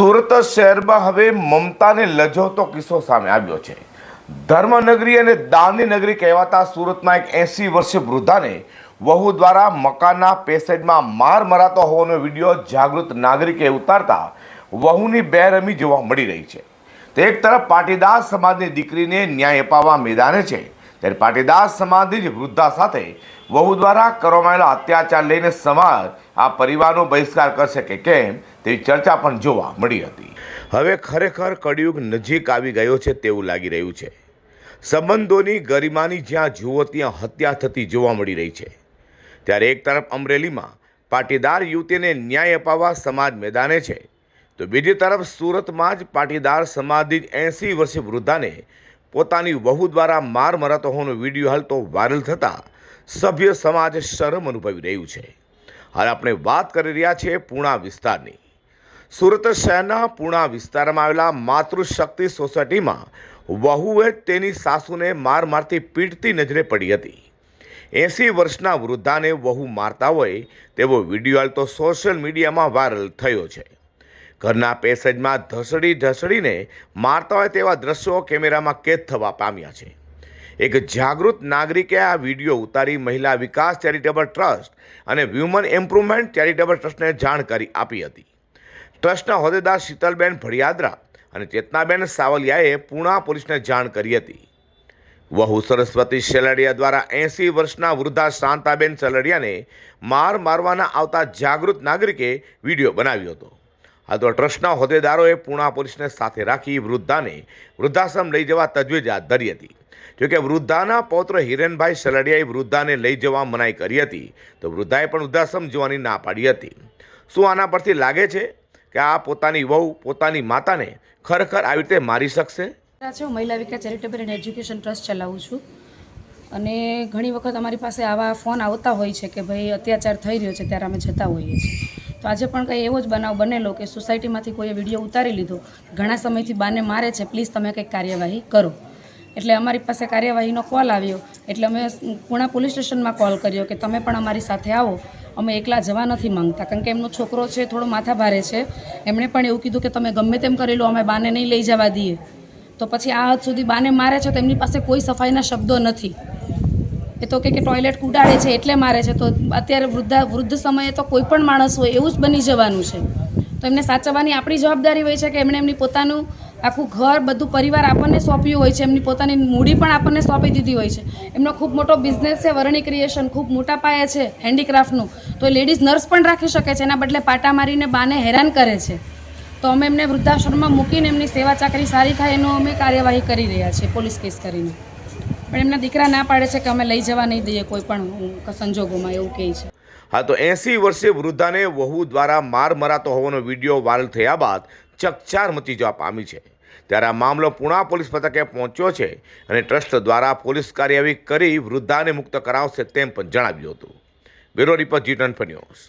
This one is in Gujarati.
સુરત શહેરમાં હવે મમતાને લજવતો કિસ્સો સામે આવ્યો છે. ધર્મનગરી અને દાનની નગરી કહેવાતા સુરતના એક એંસી વર્ષીય વૃદ્ધાને વહુ દ્વારા મકાનના પેસેજમાં માર મરાતો હોવાનો વીડિયો જાગૃત નાગરિકે ઉતારતા વહુની બેરમી જોવા મળી રહી છે. તે એક તરફ પાટીદાર સમાજની દીકરીને ન્યાય અપાવવા મેદાને છે. ત્યારે પાટીદાર સમાજની જ વૃદ્ધા સાથે વહુ દ્વારા કરવામાં આવેલા અત્યાચાર લઈને સમાજ આ પરિવારનો બહિષ્કાર કરશે કે કેમ તેવી ચર્ચા પણ જોવા મળી હતી. હવે ખરેખર કળિયુગ નજીક આવી ગયો છે તેવું લાગી રહ્યું છે. સંબંધોની ગરિમાની જ્યાં જુઓ ત્યાં હત્યા થતી જોવા મળી રહી છે. ત્યારે એક તરફ અમરેલીમાં પાટીદાર યુવતીને ન્યાય અપાવવા સમાજ મેદાને છે. તો બીજી તરફ સુરતમાં જ પાટીદાર સમાજની એંસી વર્ષીય વૃદ્ધાને પોતાની વહુ દ્વારા માર મરાતો હોવાનો વીડિયો હાલ તો વાયરલ થતાં સભ્ય સમાજ શરમ અનુભવી રહ્યું છે. હાલ આપણે વાત કરી રહ્યા છીએ પૂણા વિસ્તારની. સુરત શહેરના પૂણા વિસ્તારમાં આવેલા માતૃશક્તિ સોસાયટીમાં વહુએ તેની સાસુને માર મારતી પીટતી નજરે પડી હતી. એંસી વર્ષના વૃદ્ધાને વહુ મારતા હોય તેવો વીડિયો હાલ તો સોશિયલ મીડિયામાં વાયરલ થયો છે. ઘરના પેસેજમાં ધસડી ઢસડીને મારતા હોય તેવા દ્રશ્યો કેમેરામાં કેદ થવા પામ્યા છે. એક જાગૃત નાગરિકે આ વીડિયો ઉતારી મહિલા વિકાસ ચેરિટેબલ ટ્રસ્ટ અને વ્યુમન ઇમ્પ્રુવમેન્ટ ચેરિટેબલ ટ્રસ્ટને જાણકારી આપી હતી. ટ્રસ્ટના હોદ્દેદાર શીતલબેન ભડિયાદરા અને ચેતનાબેન સાવલિયાએ પૂણા પોલીસને જાણ કરી હતી. વહુ સરસ્વતી શેલડિયા દ્વારા એંસી વર્ષના વૃદ્ધા શાંતાબેન શેલડિયાને માર મારવાના આવતા જાગૃત નાગરિકે વીડિયો બનાવ્યો હતો. આ તો ટ્રસ્ટના હોદ્દેદારોએ પૂણા પોલીસને સાથે રાખી વૃદ્ધાને વૃદ્ધાશ્રમ લઈ જવા તજવીજ હાથ ધરી હતી. જોકે વૃદ્ધાના પૌત્ર હિરેનભાઈ સલડિયાએ વૃદ્ધાને લઈ જવા મનાઈ કરી હતી, તો વૃદ્ધાએ પણ વૃદ્ધાશ્રમ જવાની ના પાડી હતી. શું આના પરથી લાગે છે કે આ પોતાની વહુ, પોતાની માતાને ખરેખર આવી રીતે મારી શકશે? હું Mahila Vikas charitable and education trust ચલાવું છું. અને ઘણી વખત અમારી પાસે આવા ફોન આવતા હોય છે કે ભાઈ અત્યાચાર થઈ રહ્યો છે, ત્યારે અમે જતા હોઈએ છીએ. તો આજે પણ કંઈ એવો જ બનાવ બનેલો કે સોસાયટીમાંથી કોઈએ વીડિયો ઉતારી લીધો. ઘણા સમયથી બાને મારે છે, પ્લીઝ તમે કંઈક કાર્યવાહી કરો. એટલે અમારી પાસે કાર્યવાહીનો કોલ આવ્યો. એટલે અમે પુણા પોલીસ સ્ટેશનમાં કોલ કર્યો કે તમે પણ અમારી સાથે આવો. અમે એકલા જવા નથી માંગતા, કારણ કે એમનો છોકરો છે, થોડો માથા ભારે છે. એમણે પણ એવું કીધું કે તમે ગમે તેમ કરી લો, અમે બાને નહીં લઈ જવા દઈએ. તો પછી આ હદ સુધી બાને મારે છે તો એમની પાસે કોઈ સફાઈના શબ્દો નથી. એ તો કે કે ટોયલેટ કુડાડે છે એટલે મારે છે. તો અત્યારે વૃદ્ધા, વૃદ્ધ સમયે તો કોઈ પણ માણસ હોય એવું જ બની જવાનું છે. તો એમને સાચવવાની આપણી જવાબદારી હોય છે કે એમણે એમની પોતાનું આખું ઘર, બધું પરિવાર આપણને સોંપ્યું હોય છે. એમની પોતાની મૂડી પણ આપણને સોંપી દીધી હોય છે. એમનો ખૂબ મોટો બિઝનેસ છે, વરણી ક્રિએશન ખૂબ મોટા પાયા છે હેન્ડીક્રાફ્ટનું તો લેડીઝ નર્સ પણ રાખી શકે છે. એના બદલે પાટા મારીને બાને હેરાન કરે છે. તો અમે એમને વૃદ્ધાશ્રમમાં મૂકીને એમની સેવા ચાકરી સારી થાય એનો અમે કાર્યવાહી કરી રહ્યા છીએ, પોલીસ કેસ કરીને. પણ એમના દીકરા ના પાડે છે કે અમે લઈ જવા નહીં દઈએ કોઈ પણ સંજોગોમાં એવું કહે છે. હા, તો એંસી વર્ષે વૃદ્ધાને વહુ દ્વારા માર મરાતો હોવાનો વીડિયો વાયરલ થયા બાદ ચકચાર મચી જવા પામી છે. ત્યારે આ મામલો પુણા પોલીસ મથકે પહોંચ્યો છે અને ટ્રસ્ટ દ્વારા પોલીસ કાર્યવાહી કરી વૃદ્ધાને મુક્ત કરાવશે તેમ પણ જણાવ્યું હતું. Bureau report G twenty news.